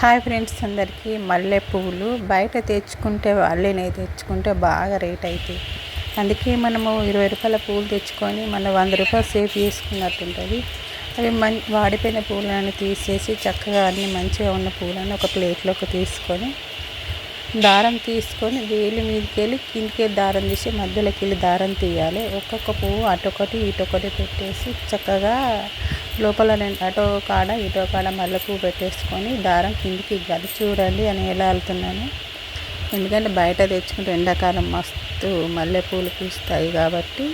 Hi friends అందరికీ మల్లె పువ్వులు. బయట తెచ్చుకుంటే అల్లినవి తెచ్చుకుంటే బాగా రేట్ అవుతాయి అందుకే మనము ఇరవై రూపాయల పువ్వులు తెచ్చుకొని మన వంద రూపాయలు సేవ్ చేసుకున్నట్టుంటుంది అవి మం వాడిపోయిన పూలను తీసేసి చక్కగా అన్ని మంచిగా ఉన్న పూలను ఒక ప్లేట్లోకి తీసుకొని దారం తీసుకొని వేలి మీదకి వెళ్ళి కిందికి దారం తీసి మధ్యలోకి వెళ్ళి దారం తీయాలి. ఒక్కొక్క పువ్వు అటొకటి ఇటొకటి పెట్టేసి చక్కగా లోపల నేను అటో కాడ ఇటో కాడ మల్లె పెట్టేసుకొని దారం కిందికి ఇవ్వాలి. చూడండి అని ఎలా వెళ్తున్నాను. ఎందుకంటే బయట తెచ్చుకుంటే ఎండాకాలం మస్తు మల్లెపూలు పూస్తాయి కాబట్టి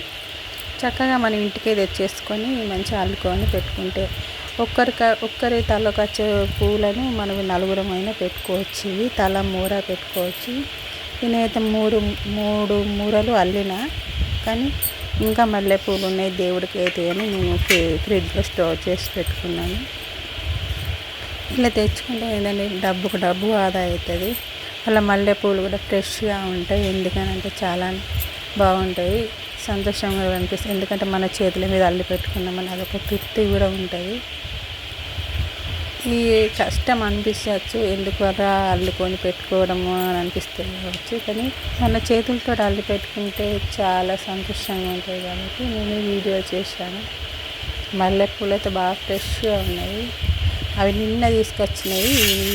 చక్కగా మన ఇంటికే తెచ్చేసుకొని మంచిగా అల్లుకొని పెట్టుకుంటే ఒక్కరిక ఒక్కరి తలకు వచ్చే పూలను మనం నలుగురమైనా పెట్టుకోవచ్చు. ఇవి తల మూర పెట్టుకోవచ్చు. నేనైతే మూడు మూడు మూరలు అల్లిన కానీ ఇంకా మల్లెపూలు ఉన్నాయి దేవుడికి అయితే అని నేను ఫ్రిడ్జ్లో స్టోర్ చేసి పెట్టుకున్నాను. ఇలా తెచ్చుకుంటే ఏంటంటే డబ్బుకు డబ్బు ఆదా అవుతుంది. అలా మల్లెపూలు కూడా ఫ్రెష్గా ఉంటాయి. ఎందుకనంటే చాలా బాగుంటాయి. సంతోషంగా అనిపిస్తుంది. ఎందుకంటే మన చేతుల మీద అల్లి పెట్టుకున్నామని అదొక తృప్తి కూడా ఉంటుంది. ఈ కష్టం అనిపించవచ్చు. ఎందుకు అల్లుకొని పెట్టుకోవడము అని అనిపిస్తుంది కానీ మన చేతులతో అల్లి పెట్టుకుంటే చాలా సంతోషంగా ఉంటుంది కాబట్టి నేను వీడియో చేశాను. మల్లెపూలు అయితే బాగా ఫ్రెష్గా ఉన్నాయి. అవి నిన్న తీసుకొచ్చినవి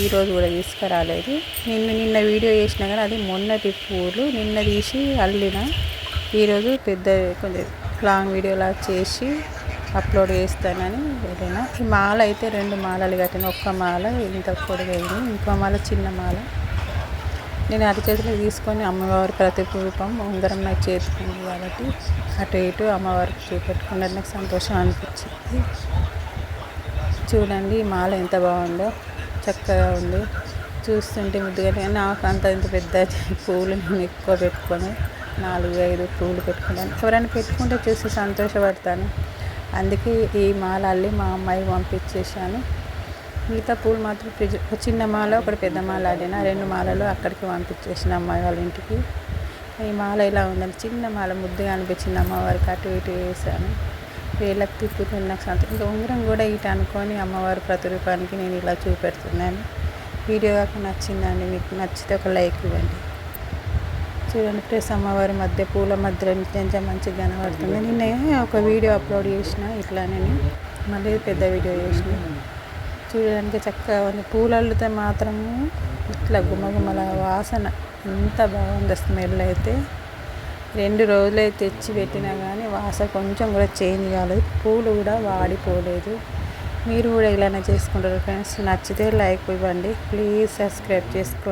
ఈరోజు కూడా తీసుకురాలేదు. నిన్న నిన్న వీడియో చేసినా కానీ అది మొన్నటి పూలు. నిన్న తీసి అల్లిన. ఈరోజు పెద్ద కొంచెం లాంగ్ వీడియోలా చేసి అప్లోడ్ చేస్తానని ఏదైనా. ఈ మాల అయితే రెండు మాలలు కట్టిన. ఒక్క మాల ఇంత పొడిగైంది ఇంకో మాల చిన్న మాల. నేను అటు చేతిలో తీసుకొని అమ్మవారి ప్రతిరూపం ఉంగరం నాకు చేసుకుంది కాబట్టి అటు ఇటు అమ్మవారికి చూపెట్టుకున్నది నాకు సంతోషం అనిపించింది. చూడండి ఈ మాల ఎంత బాగుందో. చక్కగా ఉంది. చూస్తుంటే ముద్దుగా నాకు అంత ఇంత పెద్ద పూలు నేను ఎక్కువ పెట్టుకొని. నాలుగు ఐదు పూలు పెట్టుకున్నాను ఎవరైనా పెట్టుకుంటే చూసి సంతోషపడతాను. అందుకే ఈ మాల అల్లి మా అమ్మాయి పంపించేసాను మిగతా పూలు మాత్రం ఫ్రిడ్జ్ ఒక చిన్న మాల ఒకటి పెద్ద మాల ఆడిన రెండు మాలలు అక్కడికి పంపించేసిన అమ్మాయి వాళ్ళ ఇంటికి. ఈ మాల ఇలా ఉందని చిన్న మాల ముద్దుగా అనిపించింది అమ్మవారికి అటు ఇటు వేసాను వేళ్ళకి తిప్పుతుంది నాకు సంత ఇంకా ఉంగరం కూడా ఇటు అనుకొని అమ్మవారి ప్రతిరూపానికి నేను ఇలా చూపెడుతున్నాను. వీడియో కాక నచ్చిందండి మీకు నచ్చితే ఒక లైక్ ఇవ్వండి. చూడండి ప్రెస్ అమ్మవారి మధ్య పూల మధ్యలో ఎంత మంచిగా కనబడుతుంది నిన్న ఒక వీడియో అప్లోడ్ చేసిన ఇట్లా నేను మళ్ళీ పెద్ద వీడియో చేసిన. చూడడానికి చక్కగా ఉంది. పూలు అల్లితే మాత్రము ఇట్లా గుమగుమల వాసన ఎంత బాగుంది స్మెల్ అయితే. రెండు రోజులే తెచ్చి పెట్టినా కానీ వాసన కొంచెం కూడా చేంజ్ కాలేదు. పూలు కూడా వాడిపోలేదు. మీరు కూడా ఇలానే చేసుకుంటారు ఫ్రెండ్స్. నచ్చితే లైక్ ఇవ్వండి. ప్లీజ్ సబ్స్క్రైబ్ చేసుకోండి.